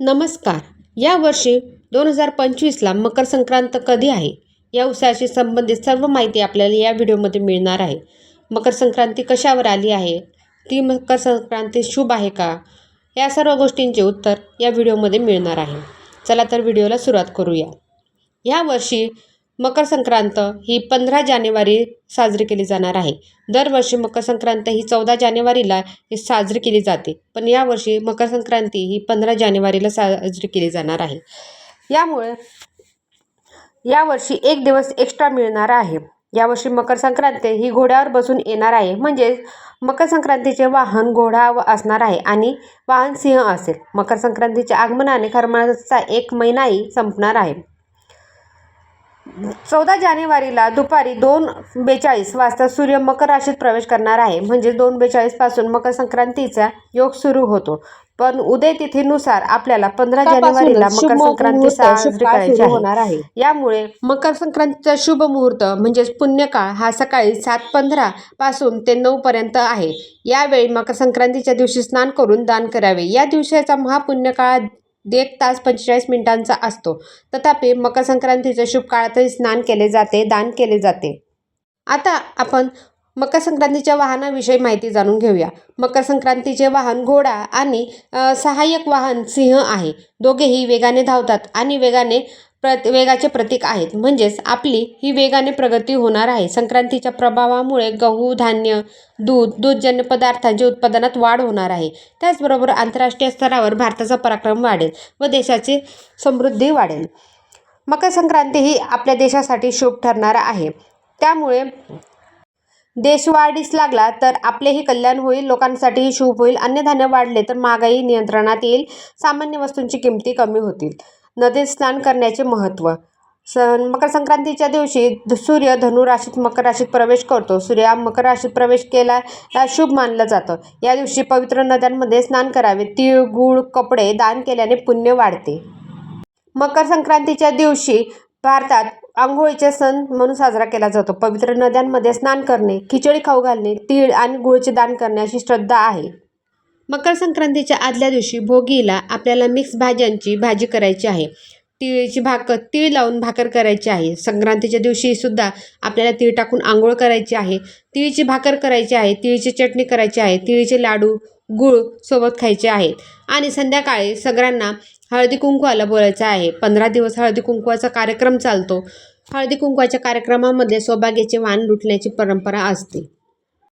नमस्कार. या वर्षी दोन हजार पंचवीसला मकर संक्रांत कधी आहे? या उत्सवाशी संबंधित सर्व माहिती आपल्याला या व्हिडिओमध्ये मिळणार आहे. मकर संक्रांती कशावर आली आहे? ती मकर संक्रांती शुभ आहे का? या सर्व गोष्टींचे उत्तर या व्हिडिओमध्ये मिळणार आहे. चला तर व्हिडिओला सुरुवात करूया. या वर्षी मकर संक्रांत ही पंधरा जानेवारी साजरी केली जाणार आहे. दरवर्षी मकर संक्रांत ही चौदा जानेवारीला ही साजरी केली जाते. पण यावर्षी मकर संक्रांती ही पंधरा जानेवारीला साजरी केली जाणार आहे. यामुळे यावर्षी एक दिवस एक्स्ट्रा मिळणार आहे. यावर्षी मकर संक्रांती ही घोड्यावर बसून येणार आहे. म्हणजे मकर संक्रांतीचे वाहन घोडा व- असणार आहे आणि वाहन सिंह असेल. मकर संक्रांतीच्या आगमनाने खरमाचा एक महिनाही संपणार आहे. चौदा जानेवारीला दुपारी दोन बेचाळीस वाजता सूर्य मकर राशीत प्रवेश करणार आहे. म्हणजे दोन बेचाळीसपासून मकर संक्रांतीचा योग सुरू होतो. पण उदय तिथीनुसार आपल्याला पंधरा जानेवारीला मकर संक्रांती साजरी करायची होणार आहे. यामुळे मकर संक्रांतीचा शुभ मुहूर्त म्हणजेच पुण्यकाळ हा सकाळी सात पंधरा पासून ते नऊ पर्यंत आहे. यावेळी मकर संक्रांतीच्या दिवशी स्नान करून दान करावे. या दिवसाचा महापुण्यकाळ एक तास पंचेचाळीस मिनिटांचा असतो. तथापि मकर संक्रांतीच्या शुभ काळातही स्नान केले जाते दान केले जाते. आता आपण मकर संक्रांतीच्या वाहनाविषयी माहिती जाणून घेऊया. मकर संक्रांतीचे वाहन घोडा आणि सहाय्यक वाहन सिंह आहे. दोघेही वेगाने धावतात आणि वेगाने प्रत वेगाचे प्रतीक आहेत. म्हणजेच आपली ही वेगाने प्रगती होणार आहे. संक्रांतीच्या प्रभावामुळे गहू धान्य दूध दूधजन्य पदार्थांच्या उत्पादनात वाढ होणार आहे. त्याचबरोबर आंतरराष्ट्रीय स्तरावर भारताचा पराक्रम वाढेल व देशाची समृद्धी वाढेल. मकर संक्रांती ही आपल्या देशासाठी शुभ ठरणार आहे. त्यामुळे देश वाढीस लागला तर आपलेही कल्याण होईल लोकांसाठीही शुभ होईल. अन्नधान्य वाढले तर महागाई नियंत्रणात येईल. सामान्य वस्तूंची किमती कमी होतील. नदीत स्नान करण्याचे महत्त्व. स मकर संक्रांतीच्या दिवशी सूर्य धनुराशीत मकर राशीत प्रवेश करतो. सूर्य मकर राशीत प्रवेश केला या शुभ मानलं जातं. या दिवशी पवित्र नद्यांमध्ये स्नान करावे. तीळ गूळ कपडे दान केल्याने पुण्य वाढते. मकर संक्रांतीच्या दिवशी भारतात आंघोळीचे सण म्हणून साजरा केला जातो. पवित्र नद्यांमध्ये स्नान करणे खिचडी खाऊ घालणे तीळ आणि गुळचे दान करणे अशी श्रद्धा आहे. मकर संक्रांतीच्या आदल्या दिवशी भोगीला आपल्याला मिक्स भाज्यांची भाजी करायची आहे. तिळीची भाकर तीळ लावून भाकर करायची आहे. संक्रांतीच्या दिवशीसुद्धा आपल्याला तीळ टाकून आंघोळ करायची आहे. तिळीची भाकर करायची आहे तिळीची चटणी करायची आहे तिळीचे लाडू गुळ सोबत खायचे आहेत आणि संध्याकाळी सगळ्यांना हळदी कुंकवाला बोलायचं आहे. पंधरा दिवस हळदी कुंकवाचा कार्यक्रम चालतो. हळदी कुंकवाच्या कार्यक्रमामध्ये सौभाग्याचे वाण लुटण्याची परंपरा असते.